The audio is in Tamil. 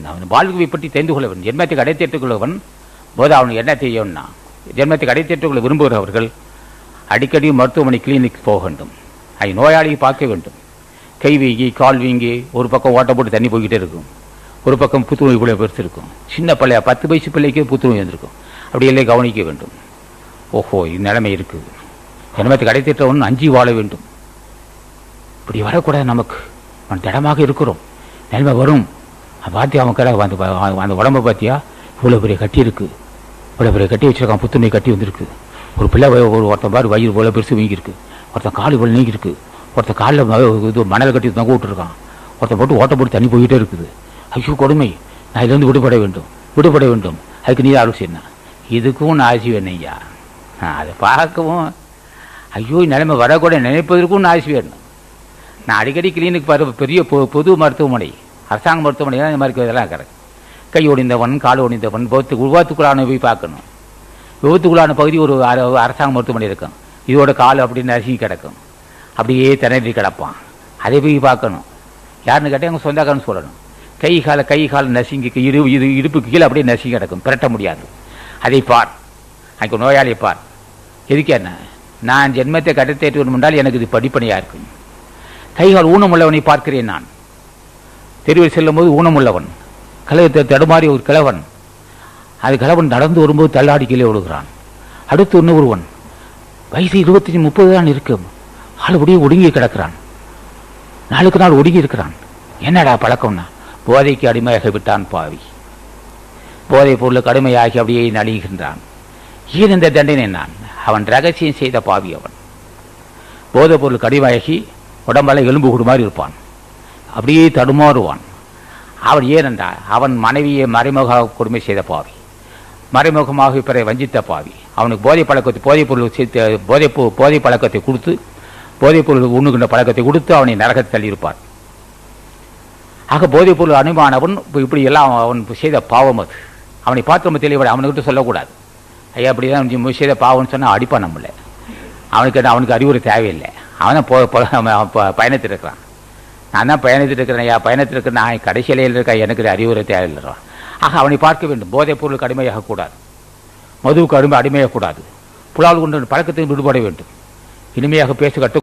அவன் வாழ்க்கையை பற்றி தெரிந்து கொள்ள வேண்டும் ஜென்மத்தை கடை தேற்றுக் போது அவன் என்ன செய்யணும்னா ஜென்மத்தை கடை கொள்ள விரும்புகிறவர்கள் அடிக்கடி மருத்துவமனை கிளினிக் போக வேண்டும். அதை நோயாளியை பார்க்க வேண்டும். கை வீங்கி கால் வீங்கி ஒரு பக்கம் ஓட்ட போட்டு தண்ணி போய்கிட்டே இருக்கும். ஒரு பக்கம் புத்துநோய் இவ்வளோ பெருசு இருக்கும் சின்ன பிள்ளைய பத்து வயசு பிள்ளைக்கு புத்துநோய் வந்திருக்கும். அப்படி எல்லாம் கவனிக்க வேண்டும். ஓஹோ இது நிலைமை இருக்குது ஜென்மத்தை கடை தேற்றவன் அஞ்சி வாழ வேண்டும். இப்படி வரக்கூடாது நமக்கு அவன் திடமாக இருக்கிறோம். நிலைமை வரும். பார்த்தியா அவன் கடை அந்த அந்த உடம்பை பார்த்தியா இவ்வளோ பெரிய கட்டி இருக்குது இவ்வளோ பெரிய கட்டி வச்சிருக்கான் புத்துணை கட்டி வந்திருக்கு. ஒரு பிள்ளை ஒரு ஒருத்தன் பாரு வயிறு இவ்வளோ பெருசு வீங்கியிருக்கு. ஒருத்தன் கால் இவ்வளோ நீங்கிருக்கு ஒருத்தன் காலில் இது மணல் கட்டி தங்க விட்டுருக்கான். ஒருத்தன் போட்டு ஓட்ட போட்டு தண்ணி போய்கிட்டே இருக்குது. ஐயோ கொடுமை. நான் இதுலேருந்து விடுபட வேண்டும். விடுபட வேண்டும். அதுக்கு நீ அருள் செய்யணும் இதுக்கும் நான் ஆசி வேணும் ஐயா. அதை பார்க்கவும். ஐயோ நிலைமை வரக்கூட நினைப்பதற்கும் நான் ஆசி வேணும். நான் அடிக்கடி கிளினிக் பாரு பெரிய பொ- பொது மருத்துவமனை. அரசாங்க மருத்துவமனை இந்த மாதிரி இதெல்லாம் இருக்கிறேன் கை ஒடிந்தவன் கால் ஒடிந்தவன் விபத்து விபத்துக்குள்ளான போய் பார்க்கணும். விபத்துக்குள்ளான பகுதி ஒரு அர- அரசாங்க மருத்துவமனை இருக்கும் இதோட கால் அப்படின்னு நசுங்கி கிடக்கும். அப்படியே திணறி கிடப்பான். அதை போய் பார்க்கணும். யாருன்னு கேட்டால் எங்கள் சொந்தக்காரன்னு சொல்லணும். கை கால கை கால் நசுங்கி இரு இது இடுப்புக்கு கீழே அப்படியே நசுங்கி கிடக்கும். பிரட்ட முடியாது. அதை பார். அங்கே நோயாளியை பார். எதுக்கு என்ன? நான் ஜென்மத்தை கட்டத்தேற்று முன்னால் எனக்கு இது படிப்பணியாக இருக்கும். கைகால் ஊனமுள்ளவனை பார்க்கிறேன் நான். தெருவில் செல்லும்போது ஊனமுள்ளவன். கழகத்தை தடுமாறி ஒரு கிழவன். அது கிழவன் நடந்து வரும்போது தள்ளாடி கீழே விழுகிறான். அடுத்து இன்னும் ஒருவன். வயசு இருபத்தஞ்சு முப்பது தான் இருக்கும். ஆள் அப்படியே ஒடுங்கி கிடக்கிறான். நாளுக்கு நாள் ஒடுங்கி இருக்கிறான். என்னடா பழக்கம்னா? போதைக்கு அடிமையாகி விட்டான் பாவி. போதைப் பொருளுக்கு அடிமையாகி அப்படியே நலிகின்றான் ஏன் இந்த தண்டனை நான்? அவன் ரகசியம் செய்த பாவி அவன். போதைப் பொருளுக்கு அடிமையாகி உடம்பால எலும்பு கூடு மாதிரி இருப்பான். அப்படியே தடுமாறுவான். அவன் ஏனென்றால் அவன் மனைவியை மறைமுக கொடுமை செய்த பாவி. மறைமுகமாக பிறரை வஞ்சித்த பாவி. அவனுக்கு போதை பழக்கத்தை போதைப் பொருள் சேர்த்து போதை போதை பழக்கத்தை கொடுத்து போதைப் பொருள் உண்ணுகின்ற பழக்கத்தை கொடுத்து அவனை நரகத்தை தள்ளியிருப்பார் ஆக போதைப் பொருள் அனுமானவன் இப்படி எல்லாம் அவன் செய்த பாவம் அது. அவனை பார்த்து நம்ம தெளிவடை அவனுக்கிட்ட சொல்லக்கூடாது. ஐயா அப்படி தான் நீ செய்த பாவம்னு சொன்னால் அடிப்பான் நம்மள. அவனுக்கு என்ன, அவனுக்கு அறிவுரை தேவையில்லை. அவன் போ பயணத்தில் இருக்கிறான் நான் தான் பயணத்தில் இருக்கிறேன் ஐயா பயணத்தில் இருக்கிற நான் கடைசி இலையில் இருக்க? எனக்கு அறிவுரை தேவையில்லை ஆக அவனை பார்க்க வேண்டும். போதைப் பொருளுக்கு அடிமையாகக்கூடாது மதுவுக்கு அடிமை அடிமையாகக்கூடாது புலால் கொண்டு பழக்கத்தையும் விடுபட வேண்டும். இனிமையாக பேச கற்றுக்கொள்ள